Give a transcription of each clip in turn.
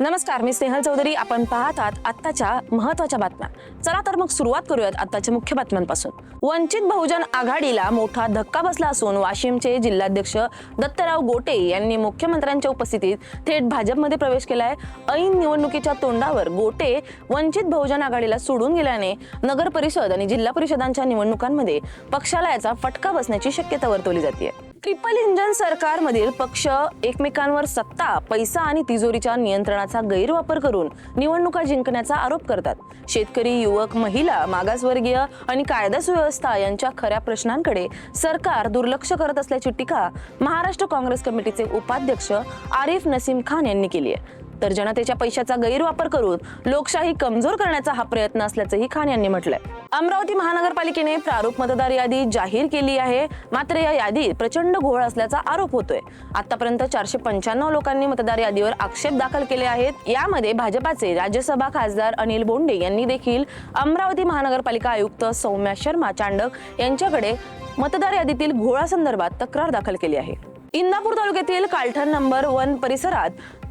नमस्कार मी स्नेहल चौधरी. आपण पाहतात आत्ताच्या महत्त्वाच्या बातम्या. चला तर मग सुरुवात करूयात आत्ताच्या मुख्य बातम्यांपासून. वंचित बहुजन आघाडीला मोठा धक्का बसला असून वाशिमचे जिल्हाध्यक्ष दत्तराव गोटे यांनी मुख्यमंत्र्यांच्या उपस्थितीत थेट भाजपमध्ये प्रवेश केलाय. ऐन निवडणुकीच्या तोंडावर गोटे वंचित बहुजन आघाडीला सोडून गेल्याने नगर परिषद आणि जिल्हा परिषदांच्या निवडणुकांमध्ये पक्षाला याचा फटका बसण्याची शक्यता वर्तवली जाते ट्रिपल इंजन सरकारमधील पक्ष एकमेकांवर सत्ता पैसा आणि तिजोरीच्या नियंत्रणाचा गैरवापर करून निवडणुका जिंकण्याचा आरोप करतात. शेतकरी युवक महिला मागासवर्गीय आणि कायदा सुव्यवस्था यांच्या खऱ्या प्रश्नांकडे सरकार दुर्लक्ष करत असल्याची टीका महाराष्ट्र काँग्रेस कमिटीचे उपाध्यक्ष आरिफ नसीम खान यांनी केली आहे. तर जनतेच्या पैशाचा गैरवापर करून लोकशाही कमजोर करण्याचा हा प्रयत्न असल्याचंही खान यांनी म्हटलंय. अमरावती महानगरपालिकेने प्रारूप मतदार यादी जाहीर केली आहे. मात्र या यादीत प्रचंड घोळ असल्याचा आरोप होतोय. आतापर्यंत चारशे पंच्याण्णव लोकांनी मतदार यादीवर आक्षेप दाखल केले आहेत. यामध्ये भाजपाचे राज्यसभा खासदार अनिल बोंडे यांनी देखील अमरावती महानगरपालिका आयुक्त सौम्या शर्मा चांडक यांच्याकडे मतदार यादीतील घोळासंदर्भात तक्रार दाखल केली आहे. इंदापूर तालुक्यातील कालठण नंबर वन परिसरात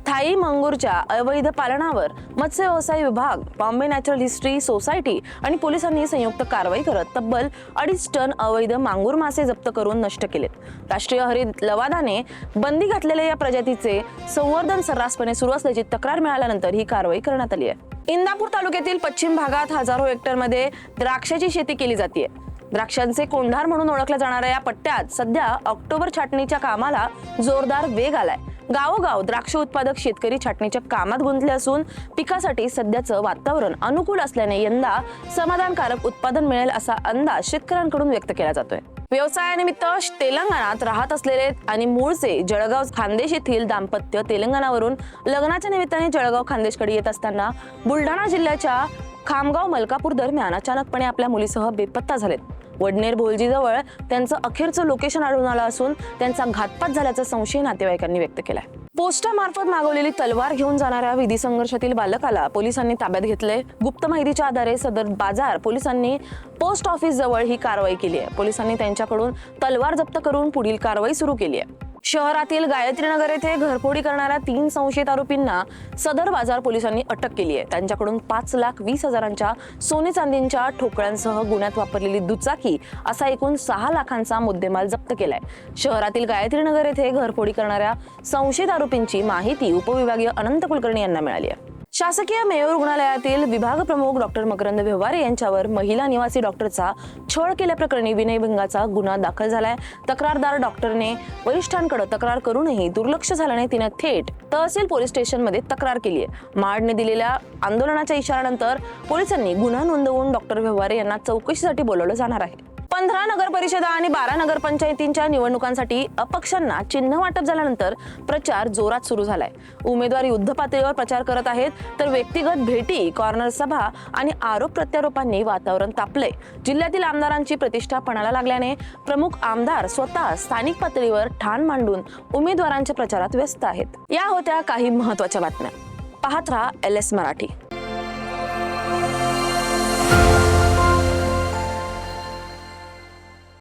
थाई मंगूरच्या अवैध पालनावर मत्स्य व्यवसाय विभाग बॉम्बे नॅचरल हिस्ट्री सोसायटी आणि पोलिसांनी संयुक्त कारवाई करत तब्बल अडीच टन अवैध मांगूर मासे जप्त करून नष्ट केलेत. राष्ट्रीय हरित लवादाने बंदी घातलेल्या या प्रजातीचे संवर्धन सर्रासपणे सुरू असल्याची तक्रार मिळाल्यानंतर ही कारवाई करण्यात आली आहे. इंदापूर तालुक्यातील पश्चिम भागात हजारो हेक्टरमध्ये द्राक्षाची शेती केली जाते द्राक्षांचे कोंढार म्हणून ओळखल्या जाणाऱ्या या पट्ट्यात सध्या ऑक्टोबर छाटणीच्या कामाला जोरदार वेग आलाय. गावोगाव द्राक्ष उत्पादक शेतकरी छाटणीच्या कामात गुंतले असून पिकासाठी सध्याचं वातावरण अनुकूल असल्याने यंदा समाधानकारक उत्पादन मिळेल असा अंदाज शेतकऱ्यांकडून व्यक्त केला जातोय. व्यवसायानिमित्त तेलंगणात राहत असलेले आणि मूळचे जळगाव खानदेश येथील दाम्पत्य तेलंगणावरून लग्नाच्या निमित्ताने जळगाव खानदेशकडे येत असताना बुलढाणा जिल्ह्याच्या खामगाव मलकापूर दरम्यान अचानकपणे आपल्या मुलीसह बेपत्ता झालेत. वडनेर भोलजीजवळ त्यांचं अखेरचं लोकेशन आढळून आलं असून त्यांचा घातपात झाल्याचा संशय नातेवाईकांनी व्यक्त केलाय. पोस्टामार्फत मागवलेली तलवार घेऊन जाणाऱ्या विधी संघर्षातील बालकाला पोलिसांनी ताब्यात घेतले गुप्त माहितीच्या आधारे सदर बाजार पोलिसांनी पोस्ट ऑफिस जवळ ही कारवाई केली आहे. पोलिसांनी त्यांच्याकडून तलवार जप्त करून पुढील कारवाई सुरू केली आहे. शहरातील गायत्रीनगर येथे घरफोडी करणाऱ्या तीन संशयित आरोपींना सदर बाजार पोलिसांनी अटक केली आहे. त्यांच्याकडून पाच लाख वीस हजारांच्या सोने चांदींच्या ठोकळ्यांसह गुन्ह्यात वापरलेली दुचाकी असा एकूण सहा लाखांचा मुद्देमाल जप्त केलाय. शहरातील गायत्रीनगर येथे घरफोडी करणाऱ्या संशयित आरोपींची माहिती उपविभागीय अनंत कुलकर्णी यांना मिळाली आहे. शासकीय मेयो रुग्णालयातील विभाग प्रमुख डॉक्टर मकरंद व्यवहारे यांच्यावर महिला निवासी डॉक्टरचा छळ केल्याप्रकरणी विनयभंगाचा गुन्हा दाखल झालाय. तक्रारदार डॉक्टरने वरिष्ठांकडे तक्रार करूनही दुर्लक्ष झाल्याने तिने थेट तहसील पोलीस स्टेशनमध्ये तक्रार केली आहे माडने दिलेल्या आंदोलनाच्या इशाऱ्यानंतर पोलिसांनी गुन्हा नोंदवून डॉक्टर व्यवहारे यांना चौकशीसाठी बोलवलं जाणार आहे. पंधरा नगर परिषदा आणि बारा नगरपंचायतींच्या निवडणुकांसाठी अपक्षांना चिन्ह वाटप झाल्यानंतर प्रचार जोरात सुरू झालाय. उमेदवार युद्ध पातळीवर प्रचार करत आहेत तर व्यक्तिगत भेटी कॉर्नर सभा आणि आरोप प्रत्यारोपांनी वातावरण तापले जिल्ह्यातील आमदारांची प्रतिष्ठा पणाला लागल्याने प्रमुख आमदार स्वतः स्थानिक पातळीवर ठाण मांडून उमेदवारांच्या प्रचारात व्यस्त आहेत. या होत्या काही महत्त्वाच्या बातम्या. पाहत राहा एल एस मराठी.